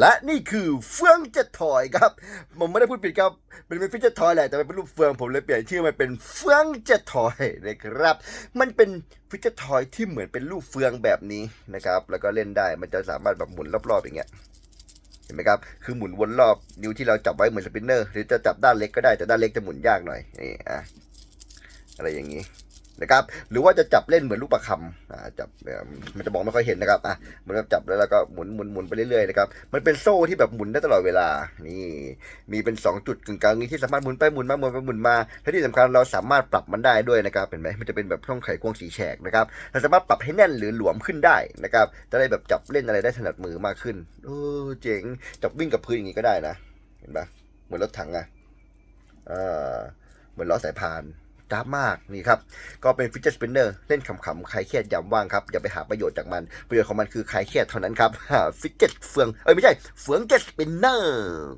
และนี่คือเฟืองเจ็ดถอยครับผมไม่ได้พูดผิดครับเป็นเป็นฟิชเจ็ดทอยแหละแต่เป็นรูปเฟืองผมเลยเปลี่ยนชื่อมาเป็นเฟืองเจ็ดทอยนะครับ มันเป็นฟิชเจ็ดทอยที่เหมือนเป็นรูปเฟืองแบบนี้นะครับ แล้วก็เล่นได้มันจะสามารถแบบหมุนรอบๆอย่างเงี้ยเห็นไหมครับคือหมุนวนรอบนิ้วที่เราจับไว้เหมือนสปินเนอร์หรือจะจับด้านเล็กก็ได้แต่ด้านเล็กจะหมุนยากหน่อยนี่อะอะไรอย่างนี้ นะครับหรือว่าจะจับเล่นเหมือนลูกประคำอ่าจับเอ่อมันจะมองไม่ค่อยเห็นนะครับอะเหมันก็จับแล้วแล้วก็หมุนหมุนหมุนไปเรื่อยๆนะครับมันเป็นโซ่ที่แบบหมุนได้ตลอดเวลานี่มีเป็นสองจุดกึ่งกลางนี้ที่สามารถหมุนไปหมุนมาหมุนไปหมุนมาและที่สำคัญเราสามารถปรับมันได้ด้วยนะครับเห็นไหมมันจะเป็นแบบช่องไขควงสีแฉกนะครับเราสามารถปรับให้แน่นหรือหลวมขึ้นได้นะครับจะได้แบบจับเล่นอะไรได้ถนัดมือมากขึ้นโอ้เจ๋งจับวิ่งกับพื้นอย่างนี้ก็ได้นะ เห็นปะเหมือนรถถังอะอ่าเหมือนล้อสายพาน จ้ามากนี่ครับก็เป็นฟิชเจอร์สปินเนอร์เล่นขำๆใครเครียดยามว่างครับอย่าไปหาประโยชน์จากมัน ประโยชน์ของมันคือใครเครียดเท่านั้นครับฟิชเจอร์เฟืองเอ้ยไม่ใช่เฟืองเจ็ตสปินเนอร์